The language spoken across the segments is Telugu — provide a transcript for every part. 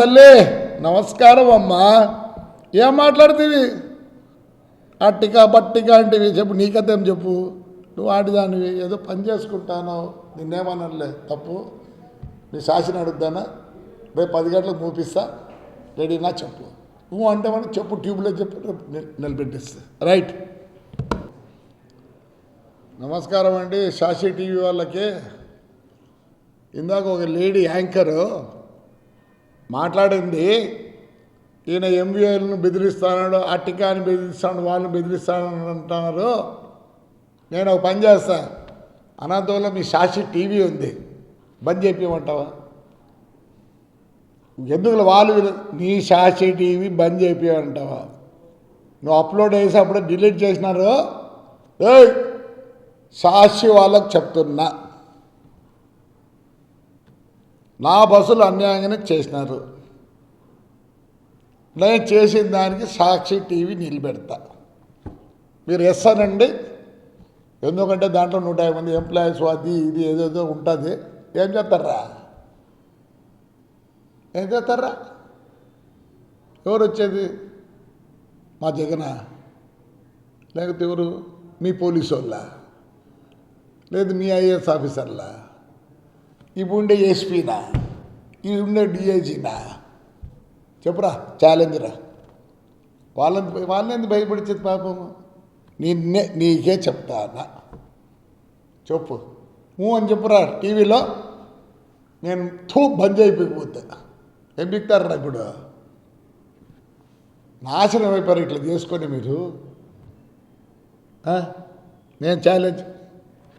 తల్లి నమస్కారం అమ్మా. ఏం మాట్లాడుతీవి? అట్టిక బట్టిక అంటివి. చెప్పు నీ కథ ఏం చెప్పు? నువ్వు ఆడిదానివి. ఏదో పని చేసుకుంటాను. నిన్నేమనలే తప్పు. నీ శాసన అడుగుతానా? రేపు పది గంటలకు మూపిస్తా. రెడీనా చెప్పు. నువ్వు అంటే మనం చెప్పు ట్యూబ్లో చెప్పు రేపు నిలబెట్టిస్తా. రైట్. నమస్కారం అండి. శాసి టీవీ వాళ్ళకి. ఇందాక ఒక లేడీ యాంకరు మాట్లాడింది. ఈయన ఎంబీఏలను బెదిరిస్తాడు అట్టికాని బెదిరిస్తాడు వాళ్ళని బెదిరిస్తాను అంటున్నారు. నేను ఒక పని చేస్తా. అనంతపురంలో మీ సాక్షి టీవీ ఉంది. బంద్ చేయమంటావా ఎందుకు వాళ్ళు నీ సాక్షి టీవీ బంద్ చేయమంటావా నువ్వు అప్లోడ్ చేసి అప్పుడే డిలీట్ చేసినారు. ఏయ్! సాక్షి వాళ్ళకు చెప్తున్నా. నా బస్సులు అన్యాయంగానే చేసినారు. నేను చేసిన దానికి సాక్షి టీవీ నిలబెడతా. మీరు ఎస్ ఎందుకంటే దాంట్లో నూట యాభై మంది ఎంప్లాయీస్ అది ఇది ఏదేదో ఉంటుంది. ఏం చేస్తారా? ఏం చేస్తారా? ఎవరు వచ్చేది? మా జగన. లేకపోతే ఎవరు? మీ పోలీసు వాళ్ళ లేదు మీ ఐఏఎస్ ఆఫీసర్లా? ఇప్పుడు ఉండే ఎస్పీనా ఇది ఉండే డిఐజీనా? చెప్పురా ఛాలెంజ్రా వాళ్ళని వాళ్ళని ఎందుకు భయపడిచేది పాపము నిన్నే నీకే చెప్తానా? చెప్పు. ఊ అని చెప్పురా టీవీలో? నేను థూ బంద్ అయిపోయిపోతే. ఏం బిక్తారా ఇప్పుడు? నాశనం అయిపోయారు ఇట్లా చేసుకొని మీరు. నేను ఛాలెంజ్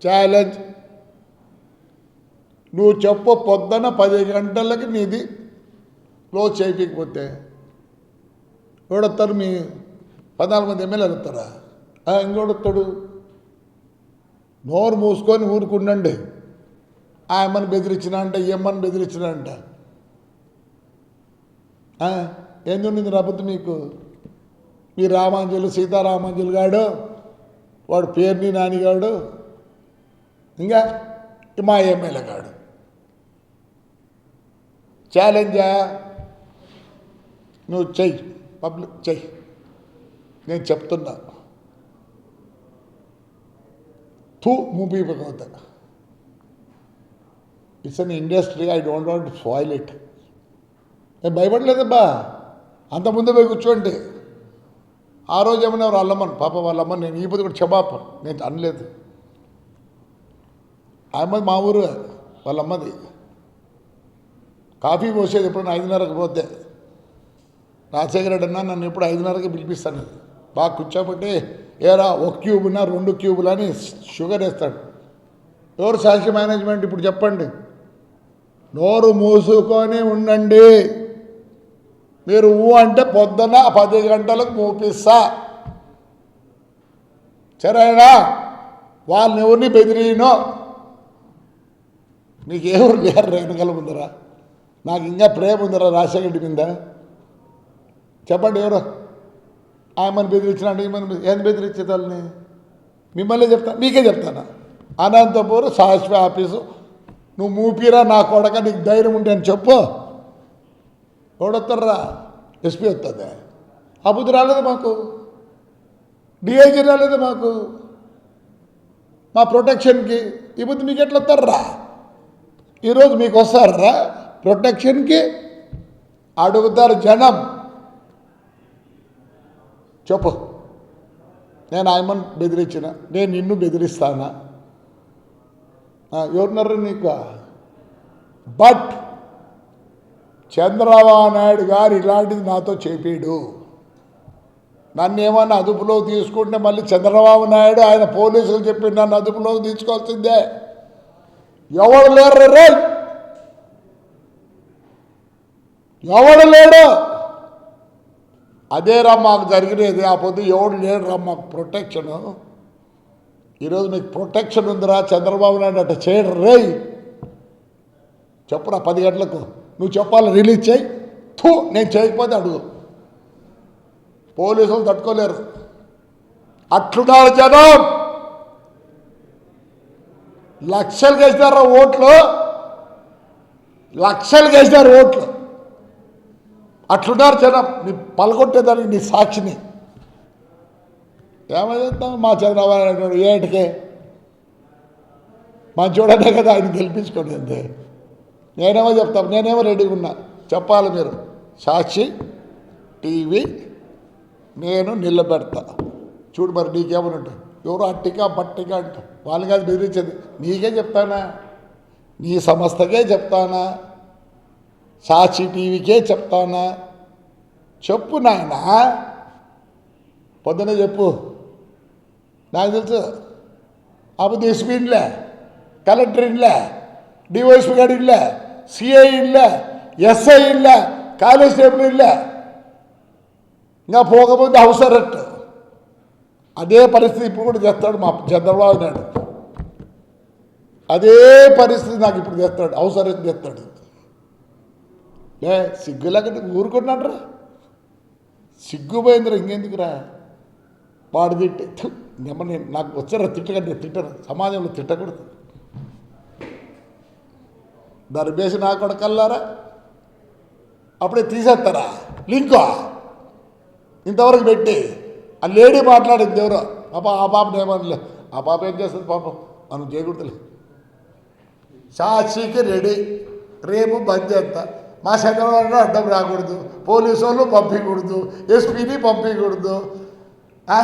ఛాలెంజ్. నువ్వు చెప్పు పొద్దున పది గంటలకి మీది క్లోజ్ చేయకపోతే ఎవడొస్తారు మీ పద్నాలుగు మంది ఎమ్మెల్యేలు వస్తారా? ఇంకోడొస్తాడు నోరు మూసుకొని ఊరుకుండండి. ఆ అమ్మని బెదిరించిన అంట ఈ అమ్మని బెదిరించిన అంట. ఆ, రబ్బతు మీకు? మీ రామాంజలు సీతారామాంజలు గాడు వాడు పేరుని నానిగాడు ఇంకా మా ఎమ్మెల్యే గాడు. ఛాలెంజా? నువ్వు చెయ్యి పబ్లిక్ చెయ్యి. నేను చెప్తున్నా. తూ movie భగవత. It's an industry I don't want foil it నేను భయపడలేదబ్బా. అంత ముందు పోయి కూర్చోండి. ఆ రోజు ఏమన్నా ఎవరు అల్లమ్మను పాప వాళ్ళమ్మ నేను ఈ పొద్దు కూడా క్షమాప నేను అనలేదు అమ్మది మా ఊరు వాళ్ళమ్మది కాఫీ పోసేది ఎప్పుడన్నా ఐదున్నరకు పోతే. రాజశేఖర రెడ్డి అన్న నన్ను ఎప్పుడు ఐదున్నరకి పిలిపిస్తాను. బాగా కూర్చోబట్టి ఏరా ఒక క్యూబునా రెండు క్యూబులు అని షుగర్ వేస్తాడు. ఎవరు సాక్షి మేనేజ్మెంట్ ఇప్పుడు చెప్పండి. నోరు మూసుకొని ఉండండి. మీరు ఊ అంటే పొద్దున పది గంటలకు మూపిస్తా సరేనా? వాళ్ళని ఎవరిని బెదిరినో? నీకు ఎవరు లేరు వెనకాల ముందరా? నాకు ఇంకా ప్రేమ ఉందిరా రాజశేఖర మీద. చెప్పండి ఎవరో. ఆమెను బెదిరించినాడు ఈమెను ఏం బెదిరించేది మిమ్మల్ని చెప్తా మీకే చెప్తాను? అనంతపూర్ శాశ్వత ఆఫీసు. నువ్వు మూపిరా నా కొడక నీకు ధైర్యం ఉంటే అని చెప్పు. ఎవడొస్తారా ఎస్పీ వస్తుంది అబుద్ధి రాలేదు మాకు? డిఐజీ రాలేదు మాకు? మా ప్రొటెక్షన్కి ఈ బుద్ధి మీకు ఎట్లా వస్తారా ఈరోజు మీకు వస్తారా ప్రొటెక్షన్కి అడుగుతారు జనం. చెప్పు. నేను ఆయమని బెదిరించిన నేను నిన్ను బెదిరిస్తానా? ఎవరున్నారు నీకు? బట్ చంద్రబాబు నాయుడు గారు ఇలాంటిది నాతో చెప్పాడు. నన్ను ఏమన్నా అదుపులో తీసుకుంటే మళ్ళీ చంద్రబాబు నాయుడు ఆయన పోలీసులు చెప్పి నన్ను అదుపులోకి తీసుకోవాల్సిందే. ఎవరు లేరు రే? ఎవడు లేడు? అదేరా మాకు జరిగినది. ఆ పొద్దు ఎవడు లేడురా మాకు ప్రొటెక్షను ఈరోజు మీకు ప్రొటెక్షన్ ఉందిరా. చంద్రబాబు నాయుడు అట్ట చేయడు. రే చెప్పురా పది గంటలకు. నువ్వు చెప్పాలి రిలీజ్ చేయి. థూ! నేను చేయకపోతే అడుగు. పోలీసులు తట్టుకోలేరు. అట్లున్నారు జనం. లక్షలు వేసినారు ఓట్లు. లక్షలు వేసినారు ఓట్లు. అట్లున్నారు జనం. నీ పలగొట్టేదానికి నీ సాక్షిని. ఏమైందా మా చంద్రబాబు నాయుడు ఏటికే మా చూడనే కదా ఆయన గెలిపించుకోండి అంతే. నేనేమో చెప్తాను నేనేమో రెడీగా ఉన్నా. చెప్పాలి మీరు. సాక్షి టీవీ నేను నిలబెడతా. చూడు మరి నీకేమని ఎవరు అట్టిగా బట్టిగా అంట వాళ్ళని కాదు బెదిరించేది. నీకే చెప్తానా? నీ సంస్థకే చెప్తానా? సాక్షి టీవీకే చెప్తానా చెప్పు నాయనా పొద్దునే చెప్పు నాకు తెలుసు అప్పుడు ఎస్పీ ఇన్లే కలెక్టర్ ఇన్లే డివైఎస్పీ గారు ఇన్లే సిఐ ఇన్లే ఎస్ఐ ఇన్లే కానిస్టేబుల్ ఇన్లే ఇంకా పోకపోతే హౌస్ అరెస్ట్ అదే పరిస్థితి ఇప్పుడు కూడా చేస్తాడు మా చంద్రబాబు నాయుడు అదే పరిస్థితి నాకు ఇప్పుడు చేస్తాడు హౌస్ అరెస్ట్ చేస్తాడు లే సిగ్గులాగా ఊరుకున్నాడు రా సిగ్గుపోయిందిరా ఇంకెందుకురా? వాడు తిట్టి నెమ్మ నేను నాకు వచ్చారా తిట్టకండి తిట్టరు సమాజంలో తిట్టకూడదు. దాని నా కొడకల్లారా? అప్పుడే తీసేస్తారా? లింకో? ఇంతవరకు పెట్టి ఆ లేడీ మాట్లాడింది ఎవరో? పాప ఆ పాపను ఏమనలే ఆ పాప ఏం చేస్తుంది పాపం? మనం చేయకూడదులే. సాక్షికి రెడీ. రేపు బంద్ చేస్తా. మా చంద్రబాబు అడ్డం రాకూడదు పోలీసు వాళ్ళు పంపించకూడదు ఎస్పీని పంపించకూడదు ఆ?